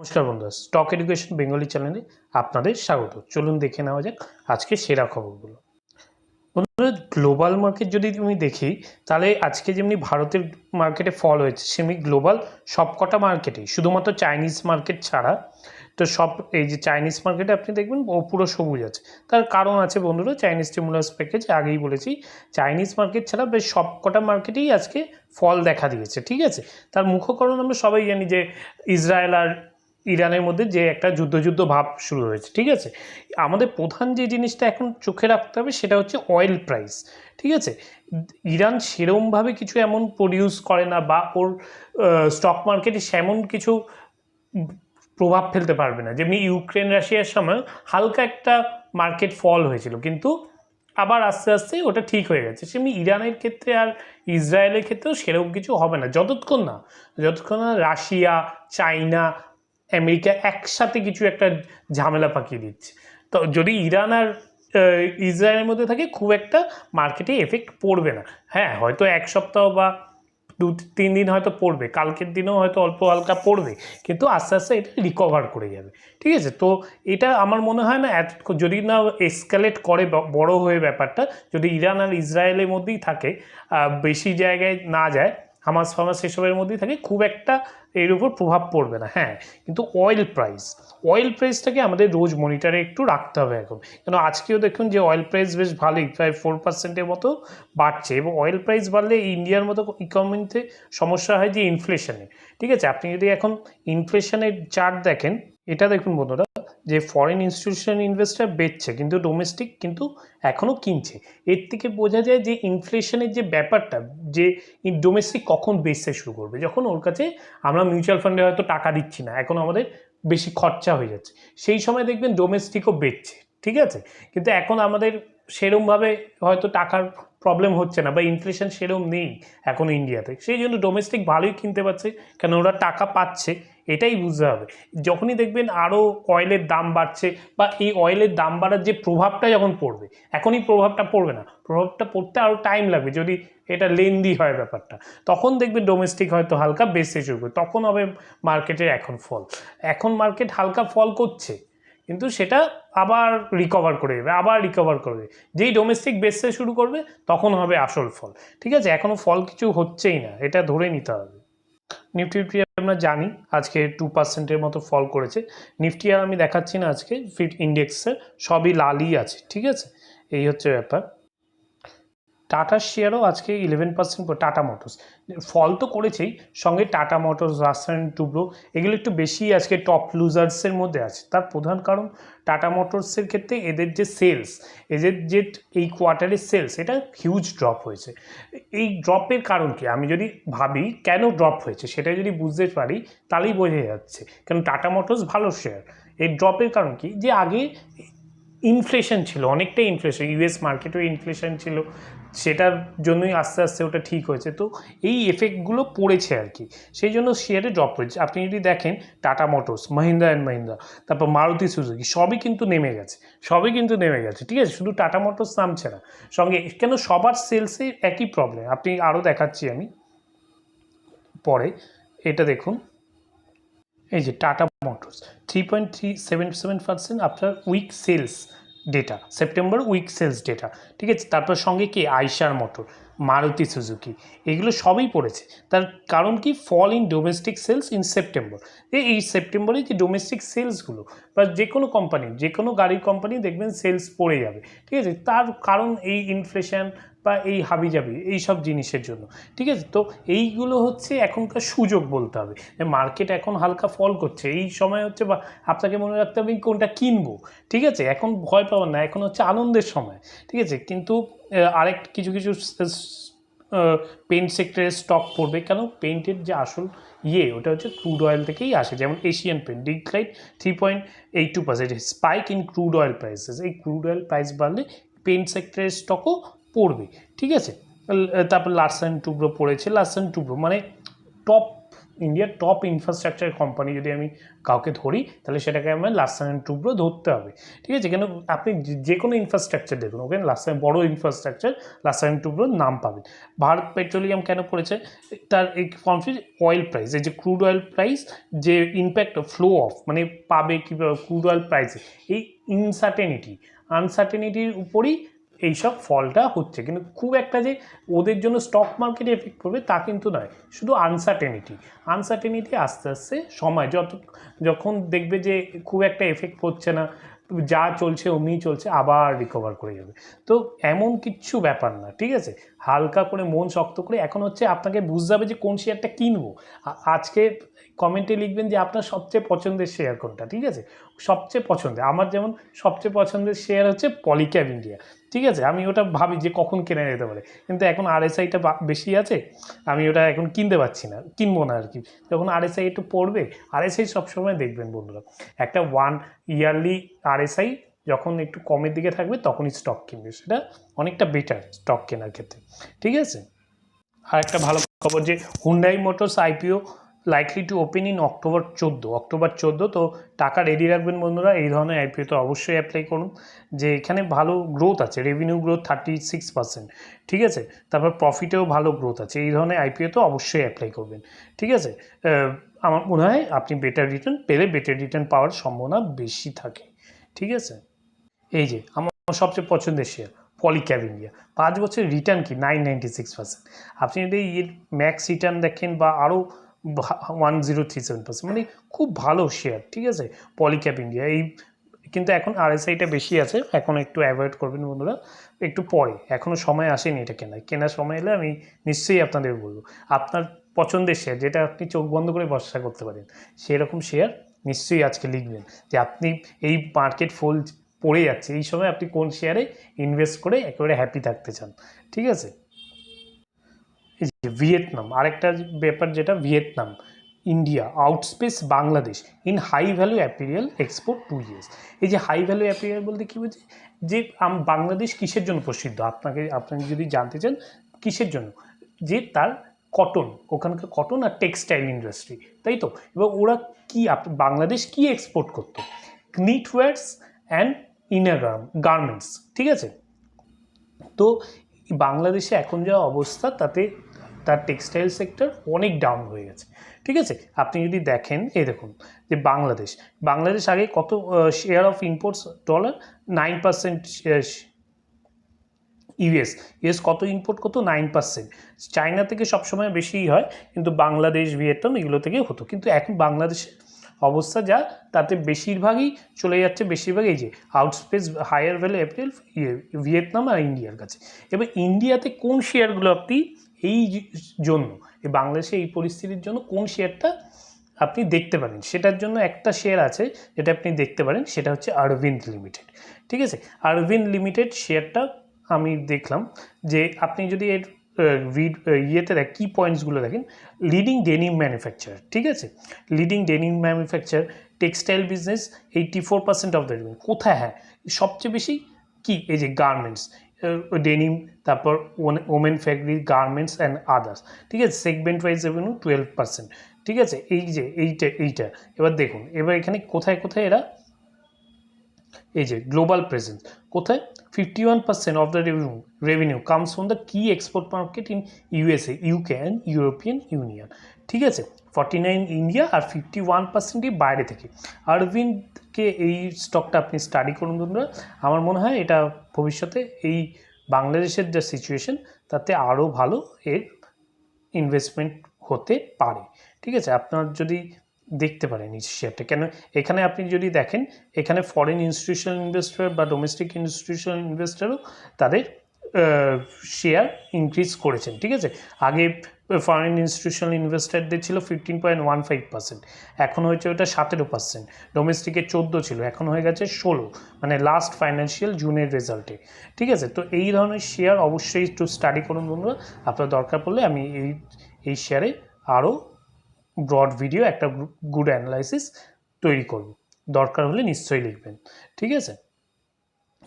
নমস্কার বন্ধুরা stock education Bengali চ্যানেলে আপনাদের স্বাগত। চলুন দেখে নেওয়া যাক আজকে সেরা খবরগুলো। বন্ধুরা গ্লোবাল মার্কেট যদি তুমি দেখি, তাহলে আজকে যেমনি ভারতের মার্কেটে ফল হয়েছে, সেমনি গ্লোবাল সবকটা মার্কেটে শুধুমাত্র চাইনিজ মার্কেট ছাড়া। তো সব, এই যে চাইনিজ মার্কেটে আপনি দেখবেন, ও পুরো সবুজ আছে। তার কারণ আছে বন্ধুরা চাইনিজ স্টিমুলাস প্যাকেজ আগেই বলেছি চাইনিজ মার্কেট ছাড়া বেশ সবকটা মার্কেটেই আজকে ফল দেখা দিয়েছে, ঠিক আছে? তার মুখ্য কারণ আমরা সবাই জানি যে ইসরায়েল আর ইরানের মধ্যে যে একটা যুদ্ধ যুদ্ধ ভাব শুরু হয়েছে, ঠিক আছে? আমাদের প্রধান যে জিনিসটা এখন চোখে রাখতে হবে সেটা হচ্ছে অয়েল প্রাইস ঠিক আছে? ইরান সেরমভাবে কিছু এমন প্রডিউস করে না বা ওর স্টক মার্কেটে সেমন কিছু প্রভাব ফেলতে পারবে না। যেমনি ইউক্রেন, রাশিয়ার সময় হালকা একটা মার্কেট ফল হয়েছিল, কিন্তু আবার আস্তে আস্তে ওটা ঠিক হয়ে গেছে। সেমনি ইরানের ক্ষেত্রে আর ইসরায়েলের ক্ষেত্রেও সেরকম কিছু হবে না, যতক্ষণ না যতক্ষণ না রাশিয়া, চাইনা আমেরিকা একসাথে কিছু একটা ঝামেলা পাকিয়ে দিচ্ছে। তো যদি ইরান আর ইসরায়েলের মধ্যে থাকে, খুব একটা মার্কেটে এফেক্ট পড়বে না। হ্যাঁ হয়তো এক সপ্তাহ বা দু তিন দিন হয়তো পড়বে, কালকের দিনেও হয়তো অল্প হালকা পড়বে, কিন্তু আস্তে আস্তে এটা রিকভার করে যাবে। ঠিক আছে? তো এটা আমার মনে হয় না এত, যদি না এসকালেট করে বড় হয়ে ব্যাপারটা, যদি ইরান আর ইসরায়েলের মধ্যেই থাকে বেশি জায়গায় না যায় হামাস ফামাস এসবের মধ্যেই থাকে, খুব একটা এর উপর প্রভাব পড়বে না। হ্যাঁ কিন্তু অয়েল প্রাইস অয়েল প্রাইসটাকে আমাদের রোজ মনিটরে একটু রাখতে হবে এখন। কেন আজকেও দেখুন যে অয়েল প্রাইস বেশ ভালোই, প্রায় ফোর পার্সেন্টের মতো বাড়ছে এবং অয়েল প্রাইস বাড়লে ইন্ডিয়ার মতো ইকোনমিতে সমস্যা হয় যে ইনফ্লেশনে ঠিক আছে, আপনি যদি এখন ইনফ্লেশনের চার্ট দেখেন, এটা দেখুন বন্ধুরা যে ফরেন ইনস্টিটিউশন ইনভেস্টার বেচছে, কিন্তু ডোমেস্টিক কিন্তু এখনও কিনছে। এর থেকে বোঝা যায় যে ইনফ্লেশনের যে ব্যাপারটা, যে ডোমেস্টিক কখন বেচতে শুরু করবে? যখন ওর কাছে আমরা মিউচুয়াল ফান্ডে হয়তো টাকা দিচ্ছি না, এখন আমাদের বেশি খরচা হয়ে যাচ্ছে। সেই সময় দেখবেন ডোমেস্টিকও বেচছে, ঠিক আছে? কিন্তু এখন আমাদের সেরমভাবে হয়তো টাকার প্রবলেম হচ্ছে না বা ইনফ্লেশন সেরম নেই এখন ইন্ডিয়াতে সেই জন্য ডোমেস্টিক ভালোই কিনতে পারছে, কেন ওরা টাকা পাচ্ছে এটাই বুঝতে হবে। যখনই দেখবেন আরও অয়েলের দাম বাড়ছে বা এই অয়েলের দাম বাড়ার যে প্রভাবটা যখন পড়বে, এখনই প্রভাবটা পড়বে না। প্রভাবটা পড়তে আরও টাইম লাগবে যদি এটা লেন্দি হয় ব্যাপারটা। তখন দেখবে ডোমেস্টিক হয়তো হালকা বেসে চলবে, তখন হবে মার্কেটে এখন ফল এখন মার্কেট হালকা ফল করছে, কিন্তু সেটা আবার রিকভার করে যাবে আবার রিকভার করবে যেই ডোমেস্টিক বেসতে শুরু করবে, তখন হবে আসল ফল ঠিক আছে? এখনও ফল কিছু হচ্ছেই না, এটা ধরে নিতে হবে। নিফটি ফিফটি আমরা জানি, আজকে টু পার্সেন্টের মতো ফল করেছে। নিফটি আর আমি দেখাচ্ছি না আজকে ফিট ইন্ডেক্সের সবই লালই আছে, ঠিক আছে? এই হচ্ছে ব্যাপার। টাটার শেয়ারও আজকে eleven percent Tata Motors. Fall তো করেছেই, সঙ্গে টাটা মোটরস রাসায়ন টুবরো, এগুলো একটু বেশি আজকে টপ লুজার্সের মধ্যে আছে। তার প্রধান কারণ টাটা মোটরসের ক্ষেত্রে এদের যে সেলস এদের যে এই কোয়ার্টারের সেলস এটা হিউজ ড্রপ হয়েছে। এই ড্রপের কারণ কি? আমি যদি ভাবি কেন ড্রপ হয়েছে, সেটা যদি বুঝতে পারি, তাহলেই বোঝা যাচ্ছে। কেন টাটা মোটরস ভালো শেয়ার এই ড্রপের কারণ কি? যে আগে ইনফ্লেশন ছিল, অনেকটাই ইনফ্লেশন ইউএস মার্কেটেও ইনফ্লেশন ছিল, সেটার জন্যই আস্তে আস্তে ওটা ঠিক হয়েছে। তো এই এফেক্টগুলো পড়েছে আর কি, সেই জন্য শেয়ারে ড্রপ হয়েছে। আপনি যদি দেখেন টাটা মোটরস মাহিন্দ্রা অ্যান্ড মাহিন্দ্রা তারপর মারুতি সুজুকি সবই কিন্তু নেমে গেছে, সবই কিন্তু নেমে গেছে, ঠিক আছে? শুধু টাটা মোটরস নামছে না, সঙ্গে কেন সবার সেলসে একই প্রবলেম আপনি আরও দেখাচ্ছি আমি, পরে, এটা দেখুন। এই যে Tata Motors three point three seven seven percent আপনার week sales data September week sales data ঠিক আছে? তারপর সঙ্গে কি? আইসার মোটর মারুতি সুজুকি, এগুলো সবই পড়েছে। তার কারণ কি? Fall in domestic sales in September এই সেপ্টেম্বরে যে ডোমেস্টিক সেলসগুলো বা যে কোনো কোম্পানি যে কোনো গাড়ির কোম্পানি দেখবেন সেলস পড়ে যাবে, ঠিক আছে? তার কারণ এই ইনফ্লেশন বা এই হাবিজাবি, এই সব জিনিসের জন্য, ঠিক আছে? তো এইগুলো হচ্ছে এখনকার সুযোগ বলতে হবে। মার্কেট এখন হালকা ফল করছে, এই সময় হচ্ছে বা আপনাকে মনে রাখতে হবে কোনটা কিনবো, ঠিক আছে? এখন ভয় পাবেন না, এখন হচ্ছে আনন্দের সময়, ঠিক আছে? কিন্তু আরেক কিছু কিছু পেন্ট সেক্টরের স্টক পড়বে। কেন? পেন্টের যে আসল ইয়ে ওটা হচ্ছে ক্রুড অয়েল থেকেই আসে। যেমন Asian paint decline three point eight two percent spike in crude oil prices এই ক্রুড অয়েল প্রাইস বাড়লে পেন্ট সেক্টরের স্টকও পড়বে। ঠিক আছে? তারপর লার্সান টুব্রো পড়েছে। লার্সান টুব্রো মানে টপ ইন্ডিয়ার টপ ইনফ্রাস্ট্রাকচার কোম্পানি যদি আমি কাউকে ধরি, তাহলে সেটাকে আমার অ্যান্ড টুব্রো ধরতে হবে। ঠিক আছে? কেন আপনি যে- কোনো ইনফ্রাস্ট্রাকচার দেখুন ওখানে লাসান বড় ইনফ্রাস্ট্রাকচার অ্যান্ড টুব্রোর নাম পাবেন। ভারত পেট্রোলিয়াম কেন করেছে? তার এই কনফিউজ অয়েল প্রাইস এই যে ক্রুড অয়েল প্রাইস যে ইম্প্যাক্ট ফ্লো অফ মানে পাবে কীভাবে ক্রুড অয়েল প্রাইসে এই ইনসার্টেনিটি আনসার্টেনিটির উপরই এইসব ফলটা হচ্ছে। কিন্তু খুব একটা যে ওদের জন্য স্টক মার্কেটে এফেক্ট পড়বে তা কিন্তু নয়। শুধু আনসার্টেনিটি আনসার্টেনিটি আস্তে আস্তে সময়, যত, যখন দেখবে যে খুব একটা এফেক্ট পড়ছে না, যা চলছে অমনি চলছে, আবার রিকভার করে যাবে। তো এমন কিচ্ছু ব্যাপার না, ঠিক আছে? হালকা করে মন শক্ত করে এখন হচ্ছে আপনাকে বুঝতে হবে যে কোন শেয়ারটা কিনবো। আজকে কমেন্টে লিখবেন যে আপনার সবচেয়ে পছন্দের শেয়ার কোনটা, ঠিক আছে? সবচেয়ে পছন্দের, আমার যেমন সবচেয়ে পছন্দের শেয়ার হচ্ছে পলিক্যাব ইন্ডিয়া ঠিক আছে? আমি ওটা ভাবি যে কখন কেনা যেতে পারে। কিন্তু এখন আরএসআইটা বেশি আছে, আমি ওটা এখন কিনতে পারছি না, কিনবো না আর কি যখন আরএসআই একটু পড়বে আরএসআই সবসময় দেখবেন বন্ধুরা। একটা ওয়ান ইয়ারলি আরএসআই যখন একটু কমের দিকে থাকবে, তখনই স্টক কিনবে। সেটা অনেকটা বেটার স্টক কেনার ক্ষেত্রে। ঠিক আছে? আর একটা ভালো খবর যে Hyundai Motors IPO likely to open in October চোদ্দ। অক্টোবর চোদ্দ, তো টাকা রেডি রাখবেন বন্ধুরা, এই ধরনের আইপিও তো অবশ্যই অ্যাপ্লাই করুন। যে এখানে ভালো গ্রোথ আছে revenue growth thirty six percent ঠিক আছে? তারপর প্রফিটেও ভালো গ্রোথ আছে, এই ধরনের আইপিও তো অবশ্যই অ্যাপ্লাই করবেন। ঠিক আছে? আমার মনে হয় আপনি বেটার রিটার্ন পেলে বেটার রিটার্ন পাওয়ার সম্ভাবনা বেশি থাকে। ঠিক আছে? এই যে, আমার সবচেয়ে পছন্দের শেয়ার পলিক্যাব ইন্ডিয়া পাঁচ বছর রিটার্ন কি? নাইন নাইনটি সিক্স পার্সেন্ট আপনি যদি এর ম্যাক্স রিটার্ন দেখেন বা আরও one zero three seven percent মানে খুব ভালো শেয়ার ঠিক আছে? পলিক্যাব ইন্ডিয়া এই কিন্তু এখন আরএসআইটা বেশি আছে, এখন একটু অ্যাভয়েড করবেন বন্ধুরা। একটু পরে এখনও সময় আসেনি এটা কেনার। কেনার সময় এলে আমি নিশ্চয়ই আপনাদের বলব। আপনার পছন্দের শেয়ার যেটা আপনি চোখ বন্ধ করে ভরসা করতে পারেন, সেরকম শেয়ার নিশ্চয়ই আজকে লিখবেন। যে আপনি এই মার্কেট ফল পড়ে যাচ্ছে। এই সময় আপনি কোন শেয়ারে ইনভেস্ট করে একেবারে হ্যাপি থাকতে চান, ঠিক আছে? ভিয়েতনাম, আরেকটা ব্যাপার যেটা, Vietnam, India outpace Bangladesh in high value apparel export two years এই যে হাই ভ্যালু অ্যাপিরিয়াল বলতে কী বলছে যে বাংলাদেশ কিসের জন্য প্রসিদ্ধ? আপনাকে আপনি যদি জানতে চান, কিসের জন্য? যে তার কটন ওখানকার কটন আর টেক্সটাইল ইন্ডাস্ট্রি তাই তো? এবার ওরা কী বাংলাদেশ কী এক্সপোর্ট করতো? নিটওয়ার্স অ্যান্ড ইনার গার্মেন্টস ঠিক আছে? তো বাংলাদেশে এখন যা অবস্থা, তাতে তার টেক্সটাইল সেক্টর অনেক ডাউন হয়ে গেছে, ঠিক আছে? আপনি যদি দেখেন, এই দেখুন, যে বাংলাদেশ বাংলাদেশ আগে কত share of imports dollar nine percent US US কত ইম্পোর্ট করতো নাইন পার্সেন্ট চায়না থেকে সবসময় বেশিই হয়, কিন্তু বাংলাদেশ, ভিয়েতনাম, এগুলো থেকে হতো। কিন্তু এখন বাংলাদেশের অবস্থা যা, তাতে বেশিরভাগই চলে যাচ্ছে বেশিরভাগ এই যে আউটস্পেস হায়ার ভ্যালু এপ্রিল ইয়ে ভিয়েতনাম আর ইন্ডিয়ার কাছে। এবার ইন্ডিয়াতে কোন শেয়ারগুলো আপনি এই জন্য, এই বাংলাদেশে এই পরিস্থিতির জন্য কোন শেয়ারটা আপনি দেখতে পারেন? সেটার জন্য একটা শেয়ার আছে যেটা আপনি দেখতে পারেন, সেটা হচ্ছে আরবিন্দ লিমিটেড ঠিক আছে? আরবিন্দ লিমিটেড শেয়ারটা আমি দেখলাম যে আপনি যদি এর ইয়েতে দেখ কী পয়েন্টসগুলো দেখেন। লিডিং ডেনিম ম্যানুফ্যাকচার ঠিক আছে? Leading denim manufacture textile business eighty four percent of the কোথায়? হ্যাঁ সবচেয়ে বেশি কি? এই যে গার্মেন্টস ডেনিম তারপর women factory garments and others ঠিক আছে? Segment wise revenue twelve percent ঠিক আছে? এই যে এইটা এইটা। এবার দেখুন, এবার এখানে কোথায় কোথায় এরা? এই যে গ্লোবাল প্রেজেন্স কোথায়? Fifty one percent of the revenue revenue comes from the কি export market in USA UK and European union ঠিক আছে? ফর্টি নাইন ইন্ডিয়া আর ফিফটি ওয়ান পার্সেন্টই বাইরে থেকে। আরবিন্দকে এই স্টকটা আপনি স্টাডি করুন বন্ধুরা। আমার মনে হয় এটা ভবিষ্যতে এই বাংলাদেশের যা সিচুয়েশন তাতে আরও ভালো এর ইনভেস্টমেন্ট হতে পারে। ঠিক আছে? আপনার যদি দেখতে পারেন এই শেয়ারটা কেন? এখানে আপনি যদি দেখেন, এখানে ফরেন ইনস্টিটিউশনাল ইনভেস্টর বা ডোমেস্টিক ইনস্টিটিউশনাল ইনভেস্টরও তাদের শেয়ার ইনক্রিজ করেছেন, ঠিক আছে? আগে ফরেন ইনস্টিটিউশনাল ইনভেস্টারদের ছিল fifteen point one five percent এখন হয়েছে ওটা সতেরো পার্সেন্ট ডোমেস্টিকের চোদ্দ ছিল, এখন হয়ে গেছে ষোলো মানে লাস্ট ফাইন্যান্সিয়াল জুনের রেজাল্টে ঠিক আছে? তো এই ধরনের শেয়ার অবশ্যই একটু স্টাডি করুন বন্ধুরা, আপনার দরকার পড়লে আমি এই এই শেয়ারে আরও ব্রড ভিডিও একটা গুড অ্যানালাইসিস তৈরি করব। দরকার হলে নিশ্চয়ই লিখবেন, ঠিক আছে?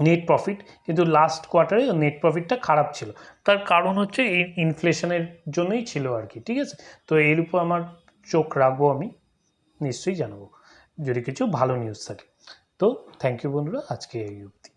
নেট প্রফিট কিন্তু লাস্ট কোয়ার্টারে নেট প্রফিটটা খারাপ ছিল। তার কারণ হচ্ছে এই ইনফ্লেশনের জন্যই ছিল আর কি, ঠিক আছে? তো এর উপর আমার চোখ রাখব আমি, নিশ্চয়ই জানাব। যদি কিছু ভালো নিউজ থাকে। তো থ্যাংক ইউ বন্ধুরা, আজকে এই অবধি।